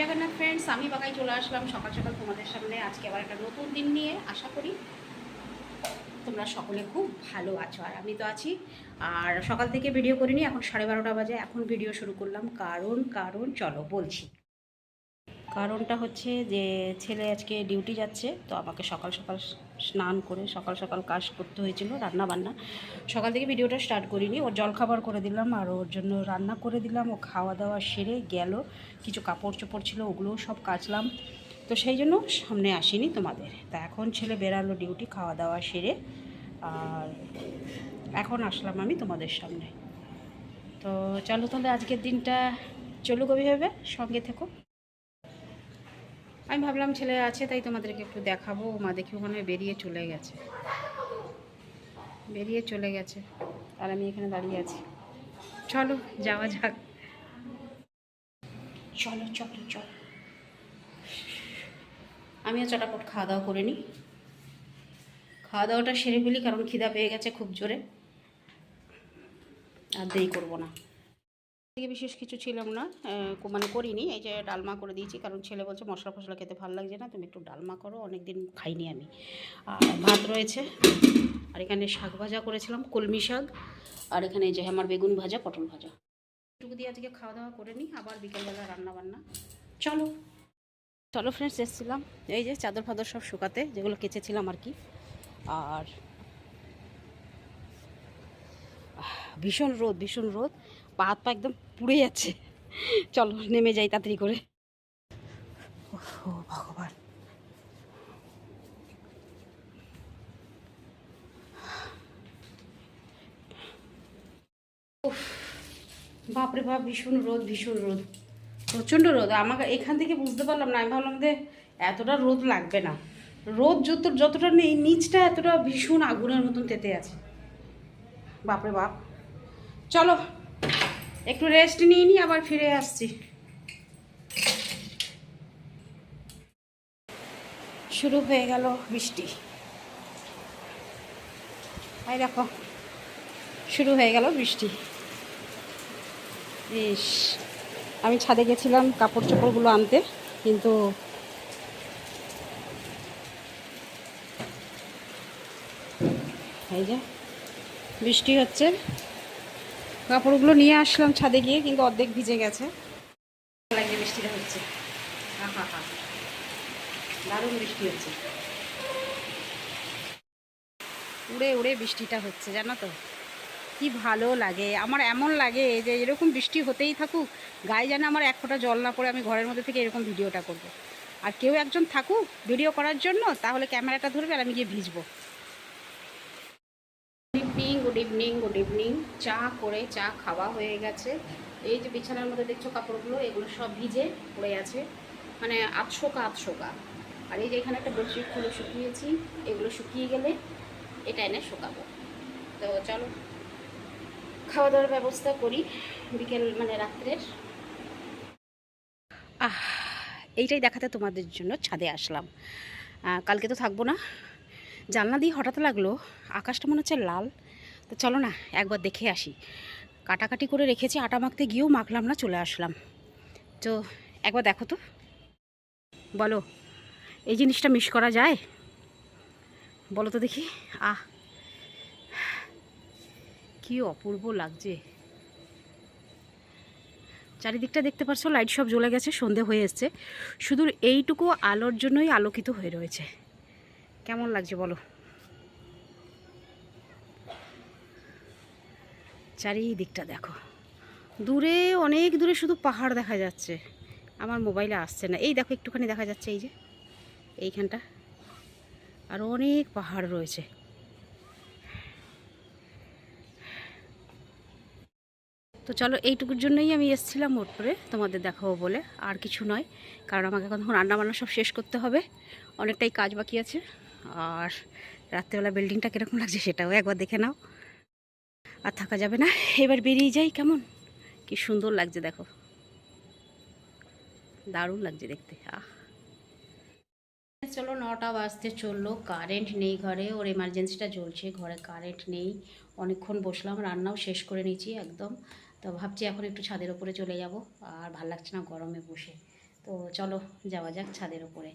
Jagannath friends আমি বাগাই চলে আসলাম সকাল সকাল তোমাদের সামনে। আজকে আবার একটা নতুন দিন নিয়ে আশা করি তোমরা সকলে খুব ভালো আছো, আর আমি তো আছি। আর সকাল থেকে ভিডিও করিনি, এখন সাড়ে বারোটা বাজে, এখন ভিডিও শুরু করলাম। কারণ কারণ, চলো বলছি। কারণটা হচ্ছে যে ছেলে আজকে ডিউটি যাচ্ছে, তো আমাকে সকাল সকাল স্নান করে সকাল সকাল কাজ করতে হয়েছিল, রান্না বান্না। সকাল থেকে ভিডিওটা স্টার্ট করিনি, ওর জলখাবার করে দিলাম আর ওর জন্য রান্না করে দিলাম, ও খাওয়া দাওয়া সেরে গেল, কিছু কাপড় চোপড় ছিল ওগুলোও সব কাচলাম। তো সেই জন্য সামনে আসিনি তোমাদের। তা এখন ছেলে বেরালো ডিউটি, খাওয়া দাওয়া সেরে, আর এখন আসলাম আমি তোমাদের সামনে। তো চলো তাহলে আজকের দিনটা চলুক ওইভাবে সঙ্গে থেকো। আমি ভাবলাম ছেলে আছে, তাই তোমাদেরকে একটু দেখাবো। মা দেখি ওখানে বেরিয়ে চলে গেছে। বেরিয়ে চলে গেছে। আর আমি এখানে দাঁড়িয়ে আছি। চলো, যাওয়া যাক। চলো চলো চলো। আমিও চটাপট খাওয়া দাওয়া করে নিই। খাওয়া দাওয়াটা সেরে ফেলি, কারণ খিদা পেয়ে গেছে খুব জোরে। আর দেরি করব না। থেকে বিশেষ কিছু ছিলাম না মানে করিনি। এই যে ডালমা করে দিয়েছি, কারণ ছেলে বলছে মশলা ফসলা খেতে ভালো লাগছে না, তুমি একটু ডালমা করো অনেক দিন খাইনি আমি। আর ভাত রয়েছে, আর এখানে শাক ভাজা করেছিলাম, কলমি শাক, আর এখানে যে আমার বেগুন ভাজা, পটল ভাজা। এটুকু দিয়ে আজকে খাওয়া দাওয়া করে নিই, আবার বিকেলবেলা রান্না বান্না। চলো। চলো ফ্রেন্ডস এসেছিলাম। এই যে চাদর ফাদর সব শুকাতে, যেগুলো কেচেছিলাম আর কি। আর ভীষণ রোদ ভীষণ রোদ। পা হাত পা একদম পুড়ে যাচ্ছে। চলো, নেমে যাই তাড়াতাড়ি করে। ও ভগবান। বাপরে বাপ, ভীষণ রোদ ভীষণ রোদ। প্রচণ্ড রোদ। আমাকে এখান থেকে বুঝতে পারলাম না, আমি ভাবলাম যে এতটা রোদ লাগবে না। রোদ যত, যতটা নেই, নিচটা এতটা ভীষণ আগুনের মতন তেতে আছে। বাপরে বাপ। চলো একটু রেস্ট নিয়ে নিই আবার ফিরে আসছি। শুরু হয়ে গেল বৃষ্টি। এই দেখো, শুরু হয়ে গেল বৃষ্টি। ইস, আমি ছাদে গেছিলাম কাপড় চোপড়গুলো আনতে, কিন্তু এই যে বৃষ্টি হচ্ছে। কাপড়গুলো নিয়ে আসলাম ছাদে গিয়ে কিন্তু অর্ধেক ভিজে গেছে। লাগছে বৃষ্টিটা হচ্ছে। দারুণ বৃষ্টি হচ্ছে। উড়ে উড়ে বৃষ্টিটা হচ্ছে জানো তো? কি ভালো লাগে। আমার এমন লাগে যে এরকম বৃষ্টি হতেই থাকুক গায়ে যেন আমার এক ফোঁটা জল না পড়ে আমি ঘরের মধ্যে থেকে এরকম ভিডিওটা করব। আর কেউ একজন থাকুক ভিডিও করার জন্য তাহলে ক্যামেরাটা ধরবে আর আমি গিয়ে ভিজবো। Evening, good evening. চা করে চা খাওয়া হয়ে গেছে। এই যে বিছানার মধ্যে দেখছ কাপড়গুলো, এগুলো সব ভিজে পড়ে আছে। মানে আতশোকা আতশোকা আর এই যে এখানে একটা বেডশিট খুলে শুকিয়েছি, এগুলো শুকিয়ে গেলে এটা এনে শুকাবো। তো চলো, খাওয়া দাওয়ার ব্যবস্থা করি বিকেল মানে রাত্রের। আহ, এইটাই দেখাতে তোমাদের জন্য ছাদে আসলাম। কালকে তো থাকব না। জানলা দিয়ে হঠাৎ লাগল, আকাশটা মনে হচ্ছে লাল। তো চলো না, একবার দেখে আসি। কাটাকাটি করে রেখেছি, আটা মাখতে গিয়েও মাখলাম না, চলে আসলাম। তো একবার দেখো তো। বলো, এই জিনিসটা মিস করা যায়? বলো তো দেখি। আহ, কি অপূর্ব লাগছে। চারিদিকটা দেখতে পাচ্ছ লাইট সব জ্বলে গেছে, সন্ধে হয়ে এসছে। শুধু এইটুকু আলোর জন্যই আলোকিত হয়ে রয়েছে। কেমন লাগছে বলো? চারিদিকটা দেখো। দূরে, অনেক দূরে শুধু পাহাড় দেখা যাচ্ছে। আমার মোবাইলে আসছে না। এই দেখো, একটুখানি দেখা যাচ্ছে এই যে, এইখানটা। আর অনেক পাহাড় রয়েছে। তো চলো, এইটুকুর জন্যই আমি এসেছিলাম মোট করে তোমাদের দেখাবো বলে। আর কিছু নয়, কারণ আমাকে এখন রান্না বান্না সব শেষ করতে হবে। অনেকটাই কাজ বাকি আছে। আর রাত্রেবেলা বিল্ডিংটা কীরকম লাগছে সেটাও একবার দেখে নাও। আর থাকা যাবে না। এবার বেরিয়ে যাই, কেমন? কি সুন্দর লাগছে, দেখো। দারুণ লাগছে দেখতে, আহ। চলো, নটা বাজতে চলল কারেন্ট নেই ঘরে, ওর এমার্জেন্সিটা চলছে ঘরে কারেন্ট নেই। অনেকক্ষণ বসলাম, রান্নাও শেষ করে নিয়েছি একদম। তো ভাবছি এখন একটু ছাদের ওপরে চলে যাব, আর ভালো লাগছে না গরমে বসে। তো চলো, যাওয়া যাক ছাদের ওপরে।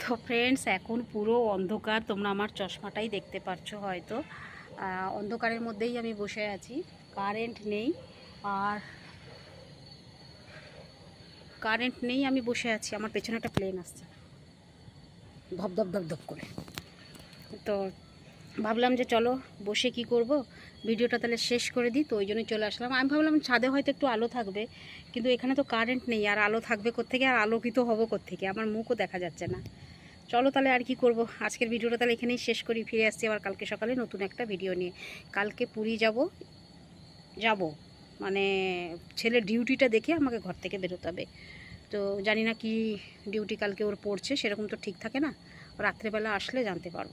তো ফ্রেন্ডস এখন পুরো অন্ধকার, তোমরা আমার চশমাটাই দেখতে পাচ্ছ হয়তো। অন্ধকারের মধ্যেই আমি বসে আছি। কারেন্ট নেই আর কারেন্ট নেই, আমি বসে আছি। আমার পেছনে একটা প্লেন আসছে। ধপ ধপ ধপ ধপ করে। তো ভাবলাম যে চলো বসে কি করব? ভিডিওটা তাহলে শেষ করে দিই, তো ওই জন্যই চলে আসলাম। আমি ভাবলাম ছাদে হয়তো একটু আলো থাকবে, কিন্তু এখানে তো কারেন্ট নেই। আর আলো থাকবে কোত্থেকে? আর আলোকিত হব কোত্থেকে? আমার মুখও দেখা যাচ্ছে না। চলো তাহলে আর কি করব। আজকের ভিডিওটা তাহলে এখানেই শেষ করি, ফিরে আসছি আবার কালকে সকালে নতুন একটা ভিডিও নিয়ে। কালকে পুরী যাব যাব। মানে ছেলে ডিউটিটা দেখে আমাকে ঘর থেকে বেরোতে হবে। তো জানি না কি ডিউটি কালকে ওর পড়ছে, সেরকম তো ঠিক থাকে না। রাত্রেবেলা আসলে জানতে পারব।